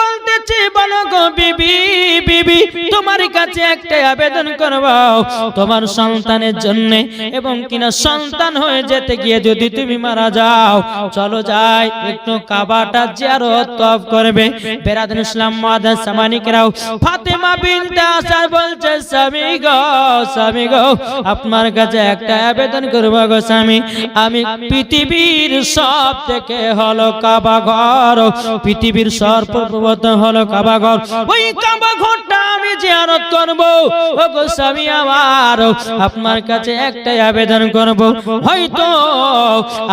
বলতেছে, বলো গো বিবি বিবি, তোমার কাছে একটা আবেদন করব তোমার সন্তানের জন্য, এবং কিনা সন্তান হয়ে যেতে গিয়ে যদি তুমি মারা যাও, চলো যাই, একটু কাবাটা জিয়ারত করবে। ইসলাম সামানিকরাও। ফাতেমা বিনতে আসার বলছে, স্বামী গো স্বামী গো, আপনার কাছে একটা আবেদন করব গো স্বামী। আমি পৃথিবীর সব থেকে হলো কাবা ঘর পৃথিবীর সর্বপ্রবত হলো কাবা ঘর ওই কাবা ঘরটা আমি জিয়ারত করব। ও গো স্বামী আমার, আপনার কাছে একটাই আবেদন করব। হয়তো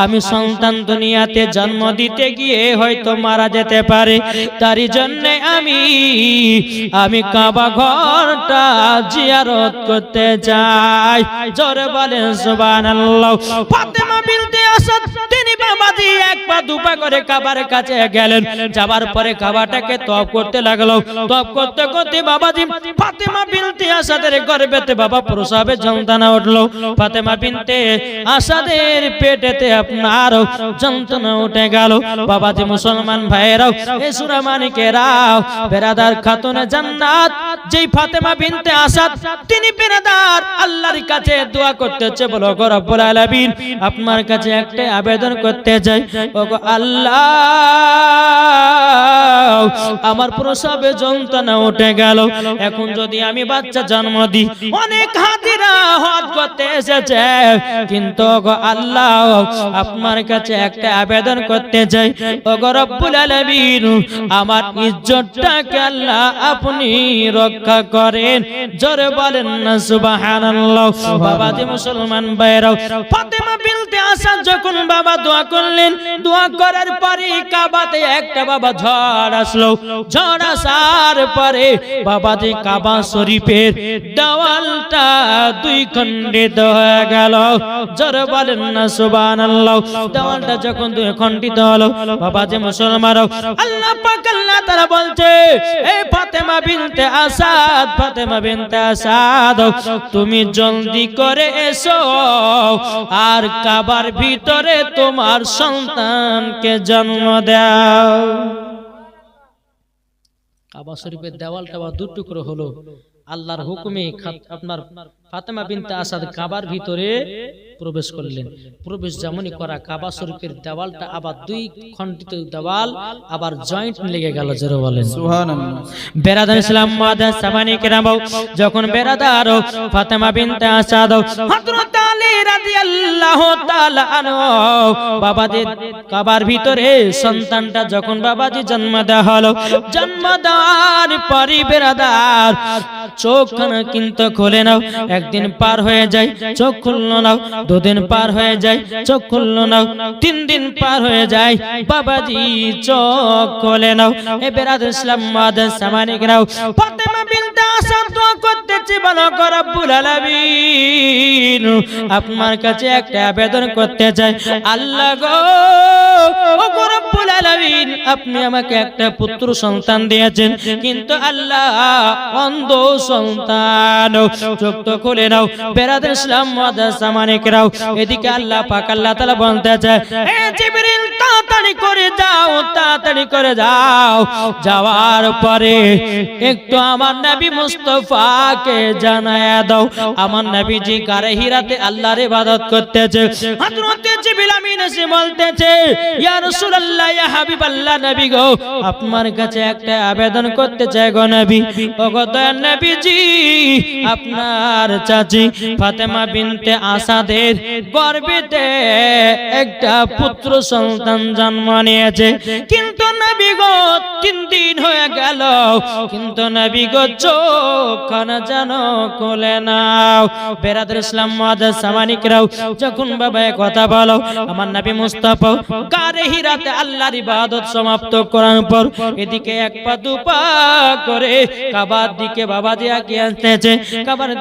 আমি সন্তান দুনিয়াতে জন্ম দিতে গিয়ে হয়তো মারা যেতে পারে। তারই জন্য আমি আমি কাবা ঘরটা জিয়ারত করতে যাই জোরে বলেন সুবহানাল্লাহ। ফাতেমা বিনতে করে কাবার কাছে গেলেন। যাবার পরে কাবাটাকে তপ করতে লাগল। তপ করতে করতে বাবাজি ফাতেমা বিনতে আসাদের গর্ভেতে বাবা প্রসাবে যন্ত্রণা উঠল। ফাতেমা বিনতে আসাদের পেটেতে আপনার যন্ত্রণা উঠে গেল। বাবাজি মুসলমান ভাইয়েরাও, এ সুরামানিকেরাও বেরাদার খাতুনে জান্নাত, যেই ফাতেমা বিনতে আসাদ, তিনি বেরাদার, আল্লাহর কাছে দোয়া করতেছে বলো গো রব্বুল আলামিন। আপনার কাছে একটা আবেদন করতে চাই। ও গো আল্লাহ। আমার প্রসবে যন্ত্রণা উঠে গেল। এখন যদি আমি বাচ্চা জন্ম দিই অনেক হাতিরা হজ করতে এসেছে। কিন্তু আল্লাহ আপনার কাছে একটা আবেদন করতে চাই। রব্বুল আলামিন আমার ইজ্জতটাকে আল্লাহ আপনি রক্ষা করেন। জোরে বলেন না সুবহানাল্লাহ। বাবা যে মুসলমান ভাইরাও ফাতেমা বিনতে আসাদ যখন বাবা দোয়া করলেন দোয়া করার পরে কাবাতে একটা বাবা ঝড় আসলো। ঝড় আসার পরে বাবা যে কাবা শরীফের দেওয়ালটা দুই খণ্ডিত হয়ে গেল। বলেন না দেওয়ালটা যখন দুই হলো, বাবা যে মুসলমান আল্লাহ তারা বলছে এই ফাতেমা বিনতে আসাদ, ফাতেমা বিনতে আসাদ, তুমি জলদি করে এসো। আর কাবার ভিতরে তোমার সন্তানকে জন্ম দাও। কাবা শরীফের দেওয়ালটা বা দু টুকরো হলো আল্লাহর হুকুমে আপনার ফাতেমা বিনতে আসাদ কাবার ভিতরে প্রবেশ করলেন। প্রবেশ যেমনই করা কাবা শরীফের দেওয়ালটা আবার দুই খণ্ডিত দেওয়াল আবার জয়েন্ট লেগে গেল জোরে বলেন। বেরাদার ইসলাম সামানি কেরাম যখন বেরাদার ফাতেমা বিনতে আসাদ হযরত আলী রাদিয়াল্লাহু তাআলা আনহু বাবাজি কাবার ভিতরে সন্তানটা যখন বাবাজি জন্ম দেওয়া হলো জন্ম দেওয়ার পরই বেরাদার চোখ কিন্তু খুলে নাও একদিন পার হয়ে যায়, চোখ খুললো নাও, দুদিন পার হয়ে যায়, চোখ খুললো নাও, তিন দিন পার হয়ে যায়, বাবাজি চোখ খুলে নাও। এ বেরাদ ইসলাম মাদার সামানিক নাও আপনার কাছে একটা আবেদন করতে চাই, আল্লাহ গো আপনি আমাকে একটা পুত্র সন্তান দিয়েছেন, কিন্তু আল্লাহ অন্ধ সন্তান। চোখ তো খুলে নাও। বেরাদ ইসলাম মাদার সামানিক নাও। এদিকে আল্লাহ পাক, আল্লাহ তাআলা বলতে চায় জিবরিল, তাড়াতাড়ি করে যাও, তাড়াতাড়ি করে যাও। যাওয়ার পরে একটু আমার নবী মুস্তফাকে জানায়া দাও। আমার নবীজি গারে হিরাতে আল্লাহর ইবাদত করতেছে। হযরত জিবরিল আমিন এসে বলতেছে, ইয়া রাসূলুল্লাহ, ইয়া হাবিবাল্লাহ, নবী গো, আপনার কাছে একটা আবেদন করতে চাই গো নবী। ও গো দয়ার নবীজি, আপনার চাচি ফাতেমা বিনতে আসাদের গর্ভেতে একটা পুত্র সন্তান জন্ম নিয়েছে। কিন্তু নবী গো, তিন দিন হয়ে গেল। কিন্তু যেন কোলে নাও। বেরাদুল ইসলাম সামানিকরাও যখন বাবা কথা বলো, আমার নবী মুস্তাফা গারে হিরাতে আল্লাহর ইবাদত সমাপ্ত করার পর এদিকে এক পা দুপা করে কাবার দিকে বাবা দিয়ে আগে আসতেছে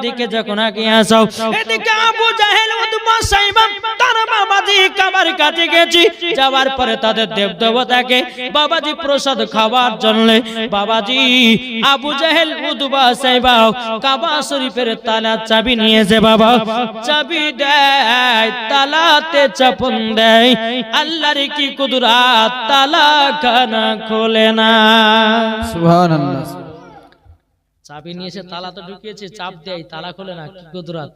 দিকে যখন আগে আসাও। এদিকে আবু জাহেল উতবা সাইবা তার বাবাজি কাবার কাছে গেছি। যাওয়ার পরে তাদের দেব দেবতাকে বাবাজি প্রসাদ খাওয়ার জন্য বাবাজি আবু জাহেল, উদবা সাইবা কাবা শরীফের তালা চাবি নিয়েছে বাবা। চাবি দেয়, তালাতে চাপন দেয়। আল্লাহর কি কুদরাত তালা খানা খোলে না। সুবহানাল্লাহ। চাবি নিয়ে এসে তালা তো ঢুকিয়েছে চাপ দেয় তালা খোলে না কি কুদরাত?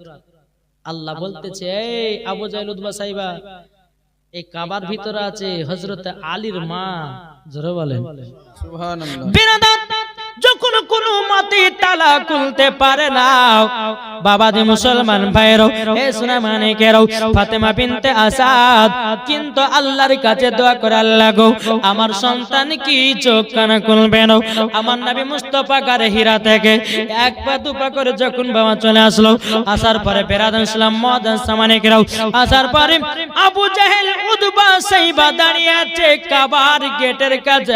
আল্লাহ বলতেছে এই আবু জাইল উদবা সাইবা এই কাবার ভিতরে আছে হজরত আলীর মা। জোরে বলেন। সুবহানাল্লাহ। বিনোদন যখন কোনো মতে তালা খুলতে পারে না বাবাজি মুসলমান ভাইরও এ সোনা মানিকেরও ফাতেমা বিনতে আসাদ। কিন্তু আল্লাহর কাছে দোয়া করে, আল্লাহ গো, আমার সন্তান কি চোখ কানা খুলবে না? আমার নবী মুস্তফা গারে হীরা থেকে এক পা দু পা করে যখন বাবা চলে আসলো, আসার পরে বেরাদান ইসলাম, মদান সামানিকেরাও, আসার পরে আবু জাহেল, উদবা সাইবা দাঁড়িয়ে আছে কাবার গেটের কাছে।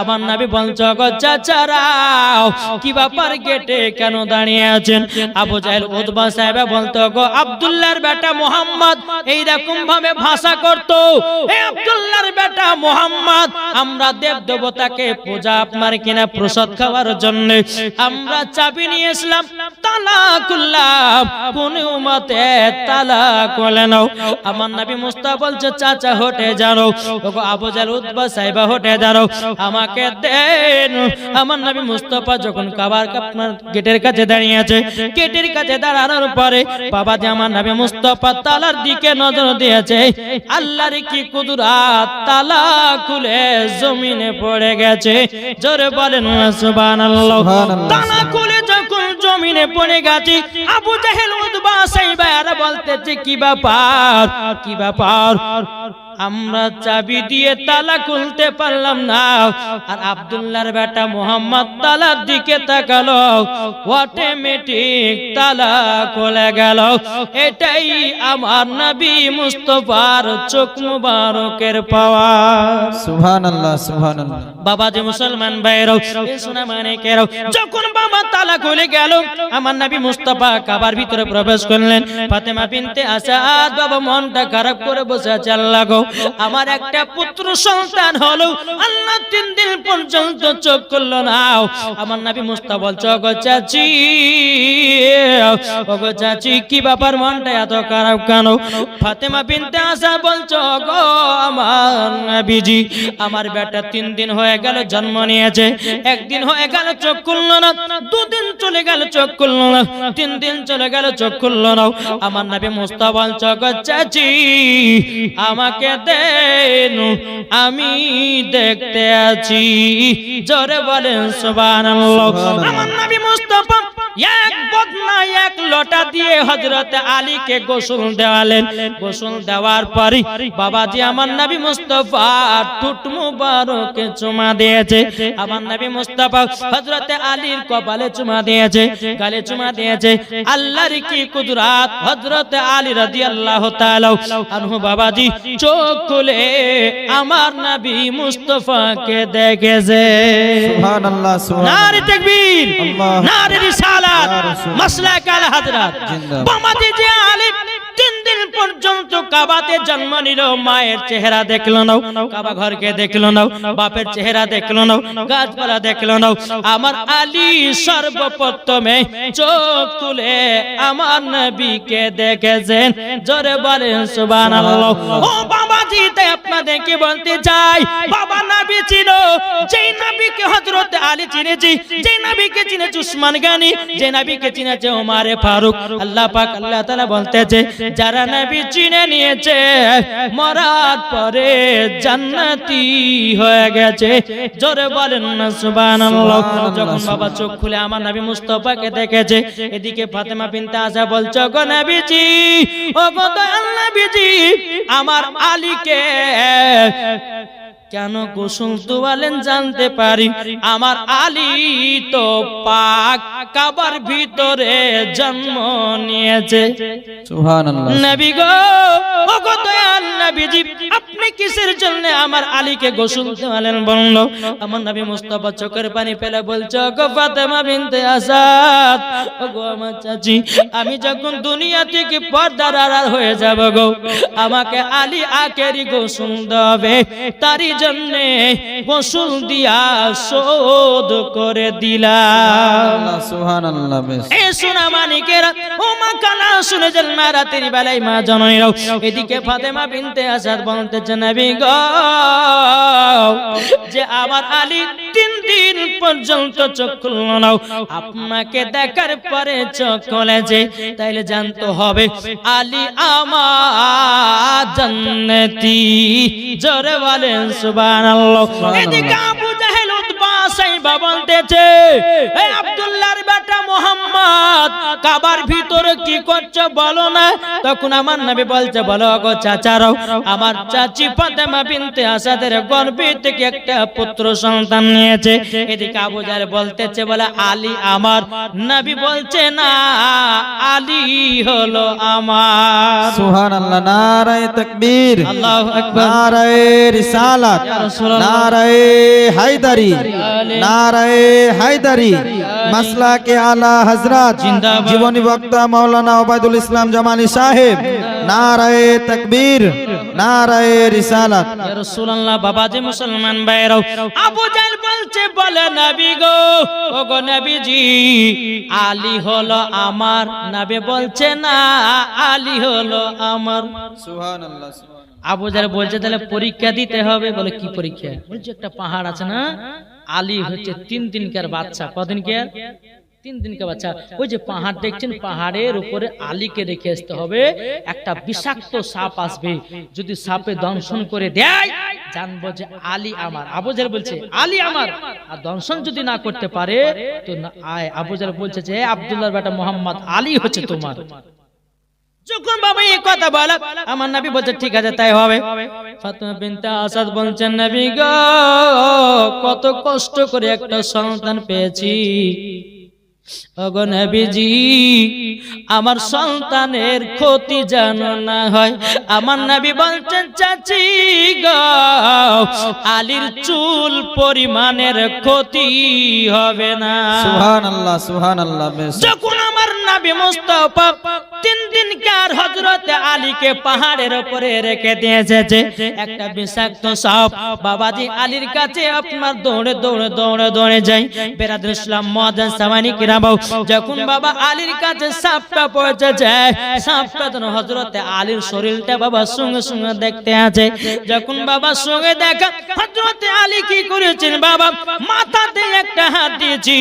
আমার নবী বলছো, গো চাচারাও, কি ব্যাপার গেটে কেন দাঁড়িয়ে আছেন? আবু জাহেল উদবা সাহেবা বলতো, গো বেটা মোহাম্মদ ভাবে ভাষা করতো। বেটা মোহাম্মদ, আমরা দেব দেবতাকে পূজা আপনার কিনা প্রসাদ খাওয়ার জন্য। আমরা চাবি নিয়ে এসলাম তালা খুললাম, কোন তালা আমার মুস্তা বলছে, চাচা, হটে জানো ওগো আবু উদ্বা সাইবা হটে জানো আমাকে দেন। আমার নবী মুস্তফা যখন কাবার আপনার গেটের কাছে দাঁড়িয়ে আছে গেটের কাছে দাঁড়ানোর পরে বাবা যে আমার নবী মুস্তফা তালার দিকে নজর দিয়েছে আল্লাহর কি কুদরাত? তালা খুলে জমিনে পড়ে গেছে। জোরে বলেন সুবহানাল্লাহ। সুবহানাল্লাহ। তালা খুলে যখন জমিনে পড়ে গেছে আবু জাহেল উদ্বা সাইবা বলতেছে কি ব্যাপার? কি ব্যাপার? আমরা চাবি দিয়ে তালা খুলতে পারলাম না। আর আব্দুল্লাহর বেটা মোহাম্মদ তালার দিকে তাকালো। অটোমেটিক তালা খুলে গেল। এটাই আমার নবী মুস্তফার চোখ মুবারকের পাওয়া সুবহানাল্লাহ সুবহানাল্লাহ। বাবা যে মুসলমান ভাইরাও সোনা মানে কেরাও যখন বাবা তালা খুলে গেল আমার নবী মুস্তফা কাবার ভিতরে প্রবেশ করলেন। ফাতেমা বিনতে আসাদ বাবা মনটা খারাপ করে বসে আছে আল্লাহ গো। আমার একটা পুত্র সন্তান হলো। আল্লাহ তিন দিন পর্যন্ত চোখ করল না। আমার নবী মুস্তা বলছো গো চাচি ও গো চাচি, কি ব্যাপার? মনটা এত খারাপ কেন? ফাতেমা বিনতে আসা বলছো গো আমার নবীজি, আমার বেটা তিন দিন হয়ে গেল, জন্ম নিয়েছে। একদিন হয়ে গেল, চোখ খুললো না। দুদিন চলে গেল, চোখ খুললো না। তিন দিন চলে গেল, চোখ খুললো না। আমার নবী মুস্তাফা চক চাচি, আমাকে দেন, আমি দেখতে আছি। জোরে বলেন, সুবহানাল্লাহ। এক বদনা এক লোটা দিয়ে আলীকে গোসল দেওয়ালেন। গোসল দেওয়ার বাবাজি আমার নবী মুস্তাফা টুট মুবারকে চুমা দিয়েছে। আমার নবী আলীর কপালে চুমা দিয়েছে, গালে চুমা দিয়েছে। আল্লাহর কি কুদরাত? হযরত আলী রাদিয়াল্লাহু তাআলা আনহু বাবাজি চোখ খুলে আমার নবী মুস্তফাকে দেখেছে সুবহানাল্লাহ সুবহানাল্লাহ নারে তাকবীর আল্লাহ। নারে রিসালাত রাসূল। মাসলাক আল হযরত জিন্দাবাদ। বামাতে যে আলিম তিন দিন পর্যন্ত কাবাতে জন্ম নিল, মায়ের চেহারা দেখল না কাবা ঘরকে দেখল না বাপের চেহারা দেখল না গাছপালা দেখল না আমার আলী সর্বপ্রথমে চোখ তুলে আমার নবীকে দেখেছেন। জোরে বলেন ও তাই আপনাদেরকে বলতে চাই, বাবা নবী ছিল, যেই নবীকে আলী চিনেছি, যেই নবীকে চিনেছে উসমান গানি যে নবীকে চিনেছে ওমারে ফারুক। আল্লাহ পাক, আল্লাহ বলতেছে, যারা নবী চিনে নিয়েছে। মরার পরে জান্নাতি হয়ে গেছে। জোরে বলেন না সুবহানাল্লাহ। যখন বাবা চোখ খুলে আমার নবী মুস্তফাকে দেখেছে এদিকে ফাতেমা বিনতে আসা বলছো গো নবীজি ও গো দয়াল নবীজি আমার আলীকে কেন গোসল তোয়ালেন জানতে পারি? আমার আলী তো পাক কাবার ভিতরে জন্ম নিয়েছে। সুবহানাল্লাহ। নবী গো ও দয়াল নবীজি আপনি কিসের জন্য আমার আলীকে গোসল দেওয়ালেন বলল? আমার নবী মুস্তাফা চোখের পানি ফেলে বলছে গো ফাতেমা বিনতে আসাদ। গো আমার চাচি আমি যখন দুনিয়া থেকে পর্দার আড়াল হয়ে যাব গো আমাকে আলী আকেরি গোসল দেবে তারই জন্য গোসল দিয়া শোধ করে দিলাম। আল্লাহ সুবহানাল্লাহ বেশ। এ সোনা মানিকেরা ও মা কানা শুনে যান মা রাতের বেলায় মা জননীরাও এদিকে ফাতেমা বিনতে আসাদ বলতেছে নবী গো যে আমার আলী তিন দিন পর্যন্ত চোখ খুলল নাও আপনাকে দেখার পরে চোখ যে তাইলে জানতে হবে আলী আমার জান্নাতি। জোরে বলেন সুবহানাল্লাহ। এদিকে আবু জাহেল উতবা সাইবা বলতেছে বেটা মোহাম্মদ কাবার ভিতরে কি করছ বলো না? তখন আমার নবী বলছে বলো গো চাচারাও আমার চাচি ফাতেমা বিনতে আসাদের গর্ভে থেকে একটা পুত্র সন্তান নিয়েছে। এদিকে আবু জাহেল বলতেছে বলে আলী আমার। নবী বলছে না আলী হলো আমার। সুবহানাল্লাহ নারায়ে তাকবীর আল্লাহু আকবার। নারায়ে রিসালাত ইয়া রাসূলুল্লাহ। নারায়ে হায়দারি নারায়ে হায়দারি মাসলাকে আলা হযরত জিন্দাবাদ। জীবনী বক্তা মাওলানা ওবায়দুল ইসলাম জামানি সাহেব নারায়ে তাকবীর নারায়ে রিসালাত। ইয়া রাসূলুল্লাহ বাবা যে মুসলমান ভাইরাও আবু জাহেল বলছে বলে নবী গো ও গো নবীজি আলী হলো আমার। নবী বলছে না আলী হলো আমার। সুবহানাল্লাহ আবু জাহেল বলছে তাহলে পরীক্ষা দিতে হবে। বলে কি পরীক্ষা? বলছে একটা পাহাড় আছে না? আলী হচ্ছে তিন দিনকার বাচ্চা। কদিন কে তিন দিনকার বাচ্চা। ওই যে পাহাড় দেখছেন পাহাড়ের উপরে আলীকে রেখে আসতে হবে। একটা বিষাক্ত সাপ আসবে। যদি সাপে দংশন করে দেয় জানব যে আলী আমার। আবুজার বলছে আলী আমার। আর দংশন যদি না করতে পারে তো আয় আবুজার বলছে যে আব্দুল্লাহর বেটা মোহাম্মদ আলী হচ্ছে তোমার। যখন বাবা এই কথা বলা আমার নবী বলছে ঠিক আছে তাই হবে। ফাতেমা বিনতে আসাদ বলছেন নবী গো কত কষ্ট করে একটা সন্তান পেয়েছি। ওগো আমার সন্তানের ক্ষতি যেন না হয়। আমার নবী বলছেন চাচি গো আলীর চুল পরিমাণের ক্ষতি হবে না। সুবহানাল্লাহ সুবহানাল্লাহ বেশ। যখন আমার নাবি মুস্তাফা তিন দিন কার হযরত আলীকে পাহাড়ের উপরে রেখে দিয়েছে যে একটা বিষাক্ত সাপ। বাবাজি আলীর কাছে আপনার দৌড়ে দৌড়ে দৌড়ে দৌড়ে যাই ইসলাম মহাজান কিরাবাও যখন বাবা আলীর কাছে সাপটা পৌঁছে যায় সাপটা যেন হযরত আলীর শরীরটা বাবা সঙ্গে সঙ্গে দেখতে আছে। যখন বাবা সঙ্গে দেখা হযরত আলী কি করেছেন বাবা? মাথাতে একটা হাত দিয়েছি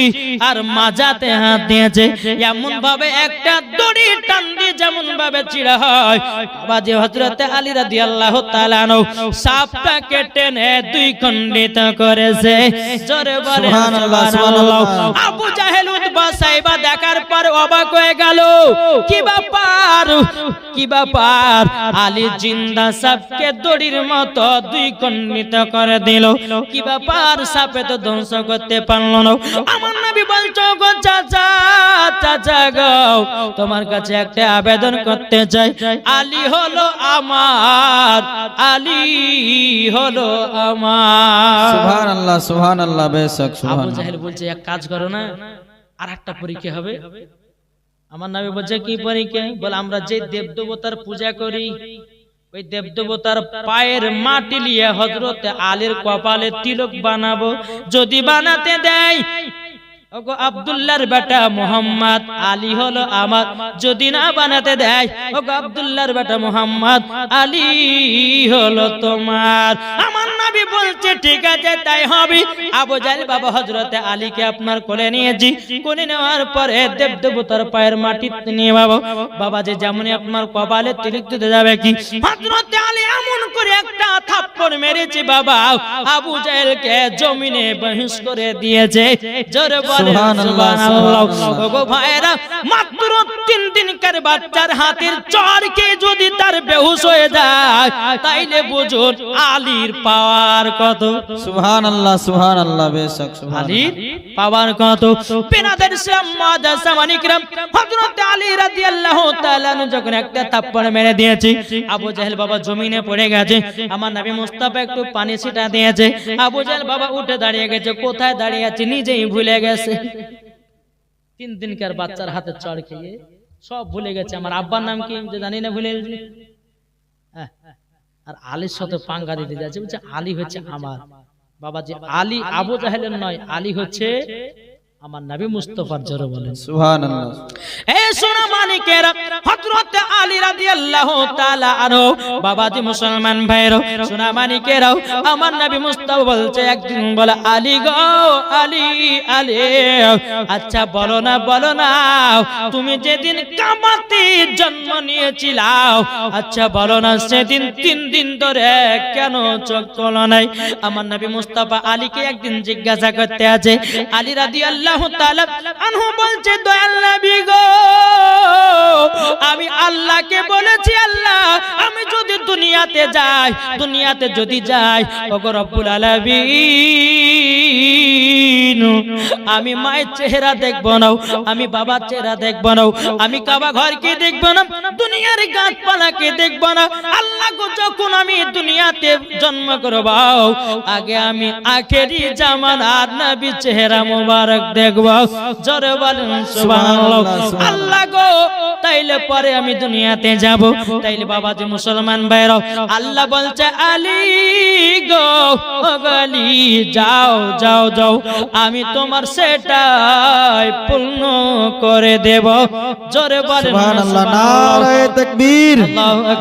আর মাজাতে হাত দিয়েছে। এমন ভাবে একটা দড়ি টান দিয়ে যেমন ভাবে চিড়া হয়। বাবা যে হযরত আলী রাদিয়াল্লাহু তাআলা আনহু সাপটাকে টেনে দুই খণ্ডিত করেছে। জোরে বলে। আবু জাহেল সাইবা দেখার পর অবাক হয়ে গেল। কি ব্যাপার? কি ব্যাপার? আলী জিন্দা সাপকে দড়ির মতো দুই খণ্ডিত করে দিল। কি ব্যাপার? সাপে তো ধ্বংস করতে পারল না। আমার নবী বলছো গো চাচা চাচা গো তোমার কাছে একটা আবেদন করতে চাই। আলী হলো আমার আলী হলো আমার। সুবহানাল্লাহ সুবহানাল্লাহ বেশ আবু সুবহানাল্লাহ। জাহেল বলছে এক কাজ করো না। আর একটা পরীক্ষা হবে। আমার নামে বলছে কি পরীক্ষা? বলে আমরা যে দেব দেবতার পূজা করি ওই দেব দেবতার পায়ের মাটি নিয়ে হজরত আলীর কপালে তিলক বানাবো। যদি বানাতে দেয় ওগো আব্দুল্লাহর বেটা মোহাম্মদ আলী হলো আমার যদি না বানাতে দেয়। ওগো আব্দুল্লাহর বেটা মোহাম্মদ আলী হলো তোমার। আমার নবী বলছে ঠিক আছে তাই হবে। আবু জাহেল বাবা হযরতে আলীকে আপনার কোলে নিয়েছি। কোলে নেওয়ার পরে দেব দেবতার পায়ের মাটি নিয়ে বাবা বাবা যে যেমনই আপনার কপালে তিলক দিতে যাবে কি? হযরতে আলী এমন করে একটা থাপ্পড় মেরেছে বাবা। আবু জাহেলকে জমিনে বহিষ্ করে দিয়েছে। জোরে ভাইরা মাত্র তিন দিনকার বাচ্চার হাতের চরকে যদি তার বেহুশ হয়ে যায় তাইলে বুঝুন আলীর পাওয়ার কত। সুবহানাল্লাহ সুবহানাল্লাহ বেশ সুবহানাল্লাহ। আলীর পাওয়ার কত। পেনাদের ইসলাম মাদ্রাসা হযরত আলী রাদিয়াল্লাহু তাআলা যখন একটা থাপ্পড় মেরে দিয়েছে আবু জাহেল বাবা জমিনে পড়ে গেছে আমার নবী মুস্তাফা একটু পানি ছিটা দিয়েছে আবু জাহেল বাবা উঠে দাঁড়িয়ে গেছে কোথায় দাঁড়িয়ে আছে নিজেই ভুলে গেছে। তিন দিনকার বাচ্চার হাতে চড় খেয়ে সব ভুলে গেছে। আমার আব্বার নাম কি? জানি না ভুলে গেছি। হ্যাঁ, আর আলীর সাথে পাঙ্গা দিতে যাচ্ছে। বলছে আলী হচ্ছে আমার। বাবা যে আলী আবু জাহেলের নয় আলী হচ্ছে আমার নবী মুস্তফার জোরে বলেন। সুবহানাল্লাহ। এ সোনা মানিকের হযরত আলী রাদিয়াল্লাহু তাআলা আনহু বাবাজি মুসলমান ভাইরো সোনা মানিকের আমার নবী মুস্তাফা বলছে একদিন বলে আলী গো আলী আলী আচ্ছা বলো না বলো না তুমি যেদিন কামাতে জন্ম নিয়েছিলাও আচ্ছা বলো না সেদিন তিন দিন ধরে কেন চোখ খোলো নাই? আমার নবী মুস্তফা আলীকে একদিন জিজ্ঞাসা করতে আছে আলী রাদিয়াল্লাহু তাআলা আনহু বলছে, দয়াল গো, আমি আল্লাহকে বলেছি, আল্লাহ, আমি যদি দুনিয়াতে যাই, দুনিয়াতে যদি যাই আমি মায়ের চেহারা দেখব না, আমি বাবার চেহারা দেখব না, আমি কাবা ঘরকে দেখব না, দুনিয়ার গাছপালাকে দেখব না, আল্লাহ গো, যখন আমি দুনিয়াতে জন্ম করব, আগে আমি আখেরি জামানার নবী চেহারা মোবারক দেখব। জোরে বলেন সুবহানাল্লাহ। আল্লাহ গো তাইলে পরে আমি দুনিয়াতে যাব। তাইলে বাবা যে মুসলমান ভাইরাও আল্লাহ বলছে আলী গো ও যাও যাও যাও। আমি তোমার সেটাই পূর্ণ করে দেব। জোরে বলেন সুবহানাল্লাহ। নারায়ে তাকবীর।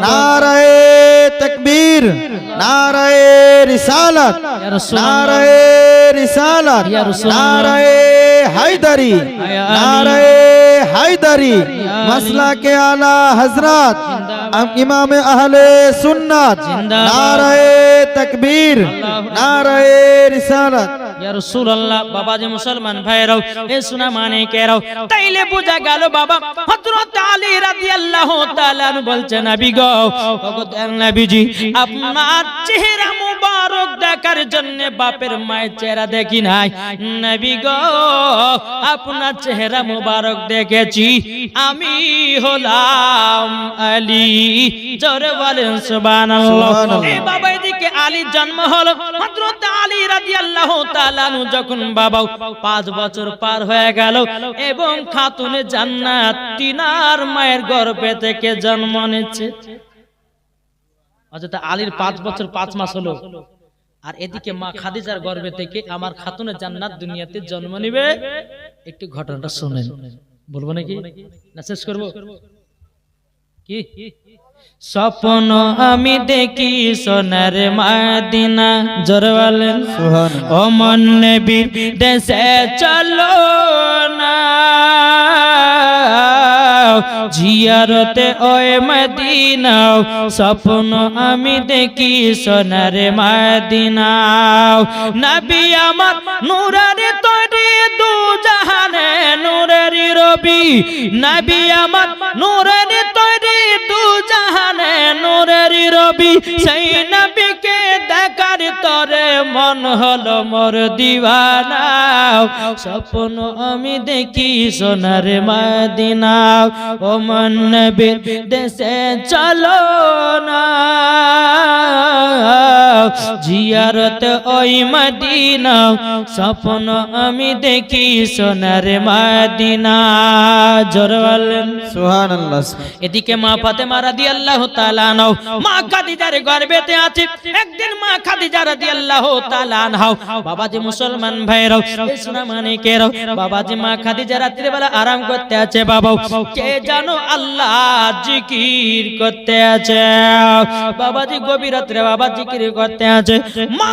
নারায়ে তাকবীর নারায়ে রিসালাত নারায়ে রিসালাত নারায়ে হায়দারি। নারায়ে হায়দারি মাসলা কে আলা হজরত ইমাম আহলে সুন্নাত জিন্দাবাদ। তকবীর নারায়ে রিসালাত ইয়া রাসূলুল্লাহ বাবা যে মুসলমান ভাইরাও এ সোনা মানিকেরাও তাইলে বোঝা গেল বাবা হযরত আলী রাদিয়াল্লাহু তাআলা বলছেন নবী গো নবীজি আপনার চেহারা মুবারক দেখার জন্য বাপের মায়ের চেহারা দেখি নাই। নবী গো আপনার চেহারা মুবারক দেখেছি। আমি হলাম আলী জোরে বলেন সুবহানাল্লাহ। সুবহানাল্লাহ। এই বাবা এদিকে আলীর জন্ম হলো। হযরত আলী রাদিয়াল্লাহু তাআলা আনহু যখন পাঁচ বছর পার হয়ে গেল এবং খাতুনে জান্নাত মায়ের গর্ভে থেকে জন্ম নিচ্ছে। অর্থাৎ আলীর পাঁচ বছর পাঁচ মাস হলো। আর এদিকে মা খাদিজার গর্ভে থেকে আমার খাতুনে জান্নাত দুনিয়াতে জন্ম নিবে। একটু ঘটনাটা শুনেন। বলব নাকি? না, শেষ করব? কি? স্বপ্ন আমি দেখি সোনার মাদিনা জোর বলেন সুবহানাল্লাহ। ও মন নবী দেশে চলো না। জিয়ারতে ওই মদিনা স্বপ্ন আমি দেখি সোনার মদিনা। নবী আমার নূরের তৈরি দু জাহানে নূরের রবি নবী আমার নূরের তৈরি দু জাহানে, নূরের রবি। সেই নবীকে দেখার তরে মন হলো মোর দিওয়ানা। স্বপ্ন আমি দেখি সোনার মদিনা। ও মন নবীর দেশে চলো না। জিয়ারত ওই মদিনা। স্বপ্ন আমি দেখি সোনার মদিনা। জোর বলেন সুবহানাল্লাহ। এদিকে মা ফাতেমা রাদিয়াল্লাহু তাআলা নাও মা খাদিজার গর্ভেতে আছে। একদিন মা খাদিজা রাদিয়াল্লাহু তাআলা আনহাও বাবাজি মুসলমান ভাইরাও এই সোনা মানিকেরাও বাবাজি মা খাদিজা রাত্রি বেলা আরাম করতে আছে বাবা কে জানো আল্লাহ জিকির করতে আছে। বাবাজি গভীর রাত্রে বাবা জিকির করতে আছে। মা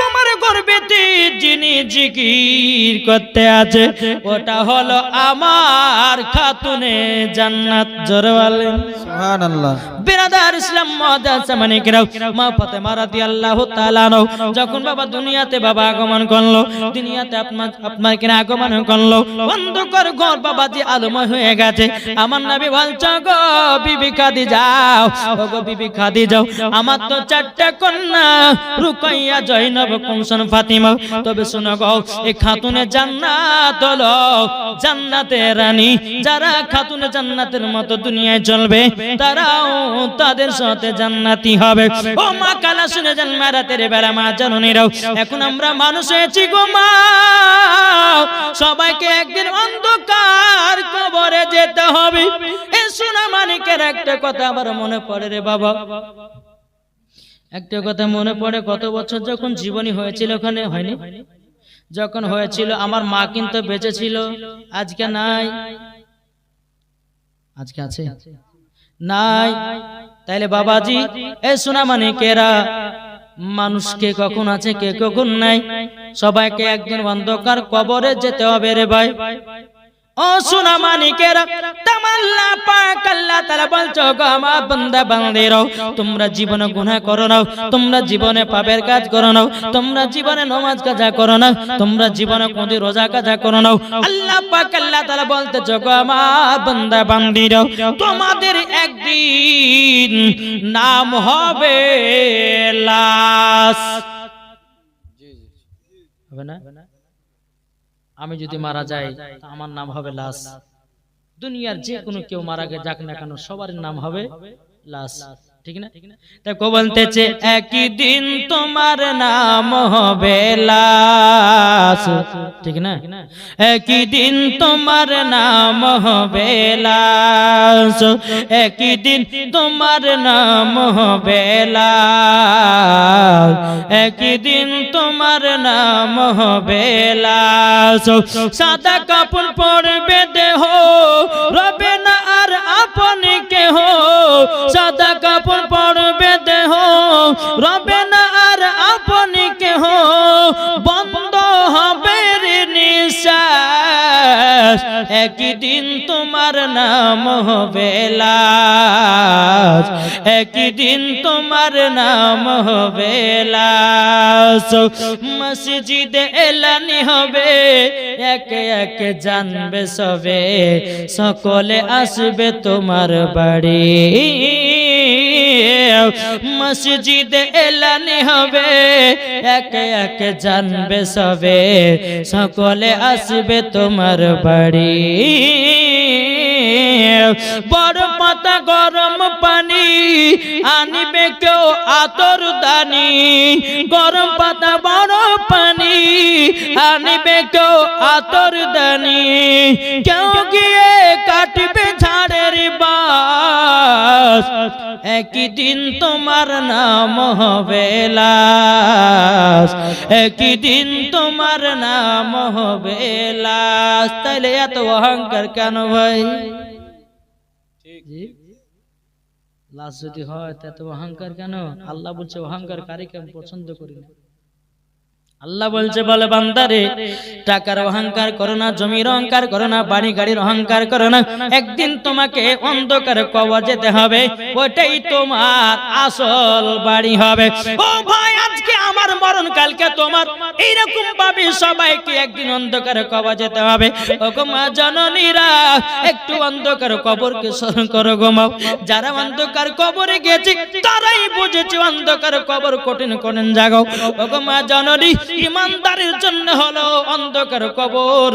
তোমার গর্বেতে যিনি জিকির করতে আছে ওটা হলো আমার খাতুনে জান্নাত জোরে বলেন সুবহানাল্লাহ। বিরাদার ইসলাম মহাদাসা মানে কেরাও মা ফাতেমা রাদিয়াল্লাহু তাআলা আনহু যখন বাবা দুনিয়াতে বাবা আগমন করল দুনিয়াতে আপনার আপনার কিনা আগমন করল অন্ধকার ঘর বাবা যে আলোময় হয়ে গেছে। আমার নবী বলছো গো বিবি খাদি যাও গো বিবি খাদি যাও আমার তো চারটা কন্যা রুকাইয়া জয়নব কুমসন ফাতিমা। তবে শোনো গো খাতুনে জান্নাত হলো রানী। যারা খাতুনে জান্নাতের মতো দুনিয়ায় চলবে, তারাও তাদের সাথে জান্নাতি হবে। ও মা কালা, শুনে যান বেড়া মা এখন আমরা মানুষ হয়েছি গো মা। সবাইকে একদিন অন্ধকার কবরে যেতে হবে। এ সোনা মানিকের একটা কথা আবার মনে পড়ে রে বাবা। একটা কথা মনে পড়ে, কত বছর যখন জীবনী হয়েছিল ওখানে, হয়নি? যখন হয়েছিল, আমার মা কিন্তু বেঁচে ছিল আজকে নাই। আজকে আছে? নাই। তাইলে বাবাজি, এ সোনা মানে কেরা? মানুষকে কখন আছে, কে কখন নাই? সবাইকে একদিন অন্ধকার কবরে যেতে হবে রে ভাই। ও সোনা মানিকেরা তামাল্লা পাক আল্লাহ তাআলা বলছো গো আমার বান্দা বান্দিরাও তোমরা জীবনে গুনাহ করো না তোমরা জীবনে পাপের কাজ করো না তোমরা জীবনে নামাজ কাজা করো না তোমরা জীবনে কোনদিন রোজা কাজা করো না আল্লাহ পাক আল্লাহ তাআলা বলতেছো গো আমার বান্দা বান্দিরাও তোমাদের একদিন নাম হবে লাশ। হবে না? আমি যদি মারা যাই আমার নাম হবে লাশ। দুনিয়ার যে কোনো কেউ মারা গে যাক না কেন সবার নাম হবে লাশ। ঠিক না? দেখো বলতেছে একই দিন তোমার নাম হবে লাশ। ঠিক না? একই দিন তোমার নাম হবে লাশ। একই দিন তোমার নাম হবে লাশ। একই দিন তোমার নাম হবে লাশ। সাদা কাপড় পরবে দেহ, রবে না আর আপনি কেহ। সাদা কাপড় পরবে দেহ, রবে না আর আপনি কেহ। বন্ধ হবে নিঃশ্বাস। একই দিন তোমার নাম হবে লাশ। একই দিন তোমার নাম হবে লাশ। মসজিদে এলানি হবে, একে একে জানবে সবে। সকলে আসবে তোমার বাড়ি। মসজিদে এলানি হবে, একে একে জানবে সবে। সকলে আসবে তোমার বাড়ি। বড় পাতা গরম পানি আনিবে কেউ আতর দানি গরম পাতা বড় পানি আনিবে কেউ আতর দানি। কেউ গিয়ে কাটবে ঝাড়ের বাস একই দিন তোমার নাম হবে লাশ একই দিন তোমার নাম হবে লাশ। তাইলে এত অহংকার কেন ভাই? জি? লাশ যদি হয়, তা এত অহংকার কেন? আল্লাহ বলছে, অহংকার কারীকে আমি পছন্দ করি না। আল্লাহ বলছে, বলে বান্দারে, টাকার অহংকার করো না, জমির অহংকার করো না, বাড়ি গাড়ির অহংকার করো না। একদিন তোমাকে অন্ধকার কবা যেতে হবে ওটাই তোমার আসল বাড়ি হবে। ও ভাই আমার মরণ কালকে তোমার। এইরকম ভাবে সবাইকে একদিন অন্ধকার কবর যেতে হবে। ও গো মা জননীরা, একটু অন্ধকার কবরকে স্মরণ করো গো মা। যারা অন্ধকার কবরে গেছে, তারাই বুঝেছে অন্ধকার কবর কঠিন কঠিন জাগাও। ও গো মা জননী, ইমানদারের জন্য হলো অন্ধকার কবর।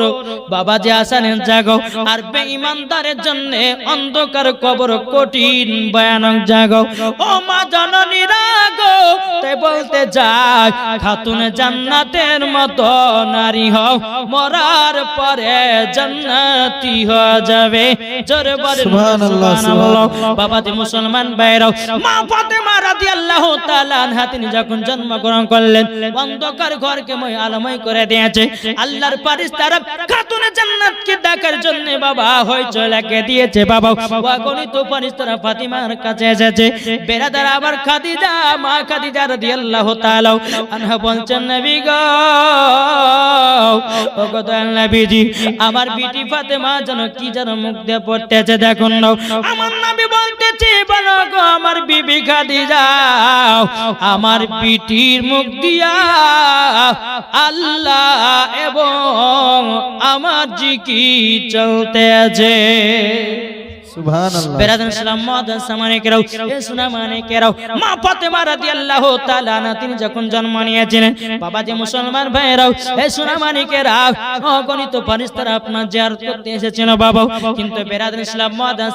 বাবা যে আসানের জাগাও। আর বেঈমানদারের জন্য অন্ধকার কবর কঠিন, ভয়ানক জাগাও। ও মা জননী রাগো তাই বলতে যাই খাতুন খাতুন জান্নাতের মতো নারী হও মরার পরে জান্নাতি হয়ে যাবে। জোরে বলেন সুবহানাল্লাহ, সুবহানাল্লাহ। বাবাজি মুসলমান বাইরাও মা ফাতেমা রাদিয়াল্লাহু তাআলা আনহা তিনি যখন জন্মগ্রহণ করলেন অন্ধকার ঘরকে মই আলোময় করে দিয়েছে। আল্লাহর ফারিস্তারা খাতুন জান্নাতকে ডাকার জন্য বাবা হইচই লাগিয়ে দিয়েছে। বাবা অগণিত ফারিস্তারা ফাতিমার কাছে এসেছে। বেরাদার আবার খাদিজা মা খাদিজা রাদিয়াল্লাহু তাআলা আনহা বলছেন নবী গো ও গো নবীজি আমার বিটি ফাতেমা যেন কি যেন মুখ দিয়ে পড়তেছে দেখুন আমার নবী বলতেছে বলো গো আমার বিবি খাদিজা আমার বিটির মুখ দিয়া আল্লাহ এবং আমার জিকি চলতে আছে মানে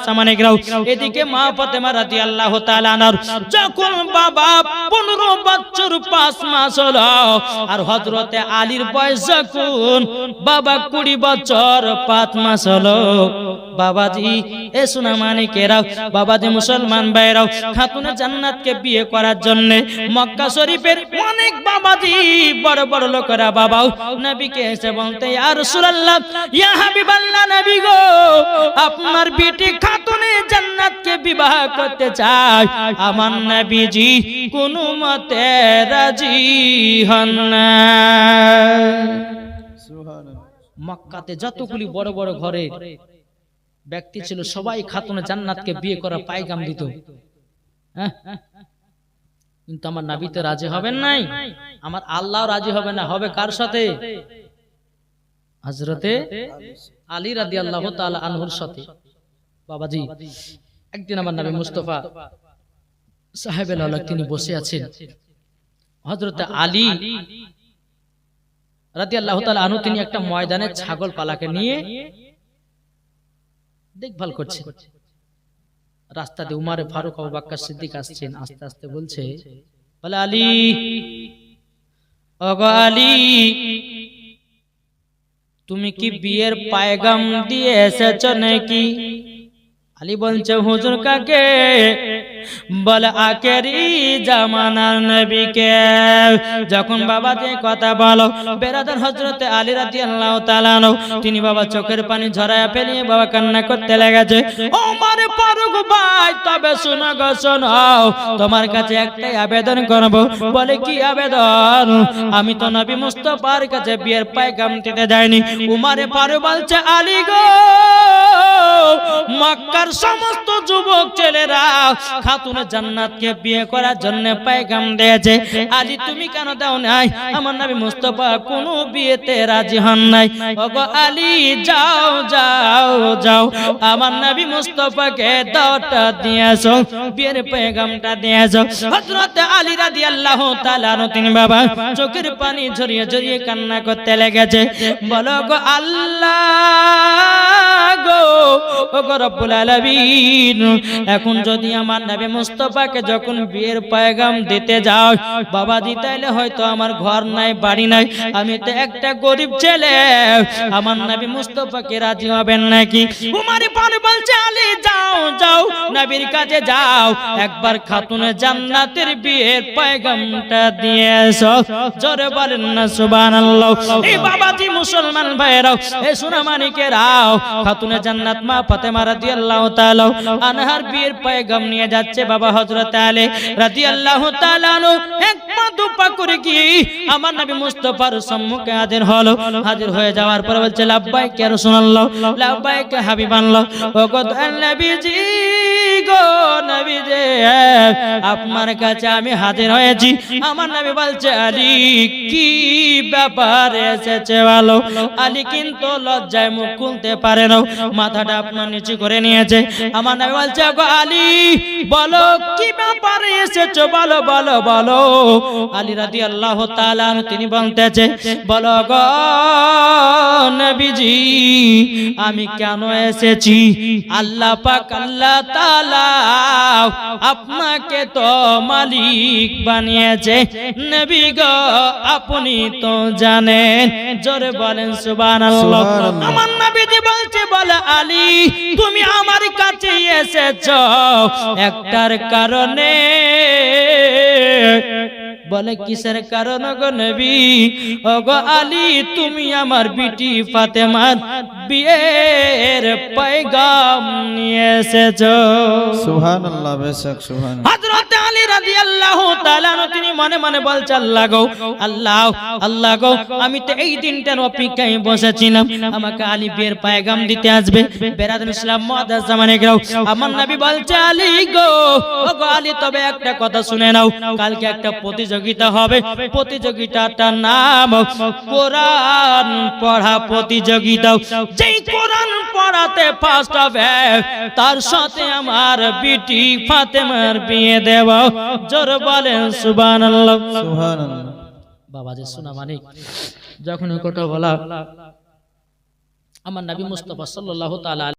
মানে যখন বাবা 15 বছর 5 মাস হলো, আর হযরতে আলীর বয়স যখন বাবা 20 বছর 5 মাস হলো, বাবাজি, এ সোনা মানিকেরাও বাবাজি মুসলমান ভাইরাও খাতুনে জান্নাতকে বিয়ে করার জন্য মক্কা শরীফের অনেক বাবাজি বড় বড় লোকেরা বাবাও নবীকে এসে বলতে ইয়া রাসূলুল্লাহ ইয়া হাবিবাল্লাহ নবী গো আপনার বিটি খাতুনে জান্নাতকে বিবাহ করতে চায়। আমার নবীজি কোনো মতে রাজি হন না। মক্কাতে যতগুলি বড় বড় ঘরে ব্যক্তি ছিল সবাই খাতুনে জান্নাতকে বিয়ে করা পায়গাম দিত। হ্যাঁ? কিন্তু আমার নাবিতে রাজি হবেন নাই? আমার আল্লাহ রাজি হবে না। হবে কার সাথে? হজরতে আলী রাদি আল্লাহ আনহুর সাথে। বাবাজি একদিন আমার নাবি মুস্তফা সাহেব আল্লাহ তিনি বসে আছেন। হজরতে আলী রাদি আল্লাহ আনহু তিনি একটা ময়দানে ছাগল পালাকে নিয়ে দেখভাল করছে। রাস্তা দিয়ে উমারে ফারুক আবু বাক্কার সিদ্দিক আসছেন আস্তে আস্তে বলছে বলে আলী ওগো আলী তুমি কি বিয়ের পায়গাম দিয়ে এসেছ নাকি? আলী বলছে, হুজুর কাকে? বলে আকেরি জামানার নবীকে। যখন বাবা দিয়ে কথা বলো, বেরাদার হজরতে আলী রাতি আল্লাহ তালানো তিনি বাবা চোখের পানি ঝরায় ফেলিয়ে বাবা কান্না করতে লেগেছে। ও পারুক ভাই, তবে শোনো গো, শোনো, তোমার কাছে একটাই আবেদন করব। বলে, কি আবেদন? আমি তো নবী মুস্তফার কাছে বিয়ের পায়গাম দিতে যাইনি। উমারে পারু বলছে, আলী গো, মক্কার সমস্ত যুবক ছেলেরা খাতুনে জান্নাতকে বিয়ে করার জন্য পায়গাম দিয়েছে। আজি তুমি কেন দাও নাই? আমার নবী মুস্তফা কোনো বিয়েতে রাজি হন নাই। ওগো আলী, যাও যাও যাও। আমার নবী মুস্তফাকে দাওটা দিয়েছ, বিয়ের পেগামটা দিয়েছ। হযরত আলী রাদিয়াল্লাহু তাআলা তিনি বাবা, চোখের পানি ঝরিয়ে ঝরিয়ে কান্না করতে লেগেছে। বলো গো আল্লাহ গো ও গো রব্বুল আলামিন এখন যদি আমার নবী মুস্তফাকে যখন বিয়ের পয়গাম দিতে যাও বাবা দিতাইলে হয়তো আমার ঘর নাই, বাড়ি নাই। আমি তো একটা গরিব ছেলে। আমার নবী মুস্তফাকে রাজি হবেন নাকি? উমারি পারে বলছে, আলী, যাও যাও, নবীর কাছে যাও। একবার খাতুনে জান্নাতের বিয়ের পয়গামটা দিয়ে এসো জোরে বলেন না, সুবহানাল্লাহ। এই বাবাজি, মুসলমান ভাইরাও এই সোনামানিকেরাও, খাতুনে জান্নাত মা ফাতেমা রাদিয়াল্লাহু আনহার বিয়ের পয়গাম নিয়ে যাচ্ছে বাবা হযরত আলী। রাদিয়াল্লাহু তাআলা আনহু এক পা দু করে কি আমার নবী মুস্তাফার সম্মুখে হাজির হলো। হাজির হয়ে যাওয়ার পর বলছে, লাব্বাইক ইয়া রাসূলুল্লাহ, লাব্বাইক হাবিবাল্লাহ ও গো দয়াল নবীজি গো নবীজি আপনার কাছে আমি হাজির হয়েছি। আমার নবী বলছে, আলী, কি ব্যাপার এসেছে ভালো? আলী কিন্তু লজ্জায় মুখ খুলতে পারে না, মাথাটা আপনার নিচু করে নিয়েছে। আমার নবী বলছে গো আলী, বলো, কি ব্যাপারে এসেছ? বলো বলো বলো। আলী রাদি আল্লাহ তিনি বলতেছে, বলো গো নবীজি, আমি কেন এসেছি? আল্লাহ পাক আল্লাহ তাআলা আপনাকে তো মালিক বানিয়েছে। নবী গো আপনি তো জানেন। জোরে বলেন সুবহানাল্লাহ। আমার নবীজি বলছে বলে আলী তুমি আমার কাছে এসেছ। একটার কারণে বলে কিসের কারণ গো নবী? ও গো আলী তুমি আমার বিটি ফাতেমার বিয়ের পয়গাম নিয়ে এসেছ। সুবহানাল্লাহ বেশক সুবহান হযরত আলী রাদিয়াল্লাহু তাআলা তিনি মনে মনে বলছে আল্লাহ গো আল্লাহ আল্লাহ গো আমি তো এই দিনটার অপেক্ষায় বসেছিলাম। আমাকে আলী বিয়ের পায়গাম দিতে আসবে। বেরাদুল ইসলাম মুআদ্দাস জামানে গেও আমার নবী বলছে আলী গো ও গো আলী তবে একটা কথা শুনে নাও। কালকে একটা প্রতিযোগিতা হবে। প্রতিযোগিতাটার নাম কোরআন পড়া প্রতিযোগিতা। যেই কোরআন পড়াতে ফার্স্ট হবে তার সাথে আমার বিটি ফাতেমার বিয়ে দেব। জোর বলেন সুবহানাল্লাহ। সুবহানাল্লাহ। বাবা যে শোনা মানে যখন কথা বলা আমার নবী মুস্তফা সাল্লাল্লাহু তাআলা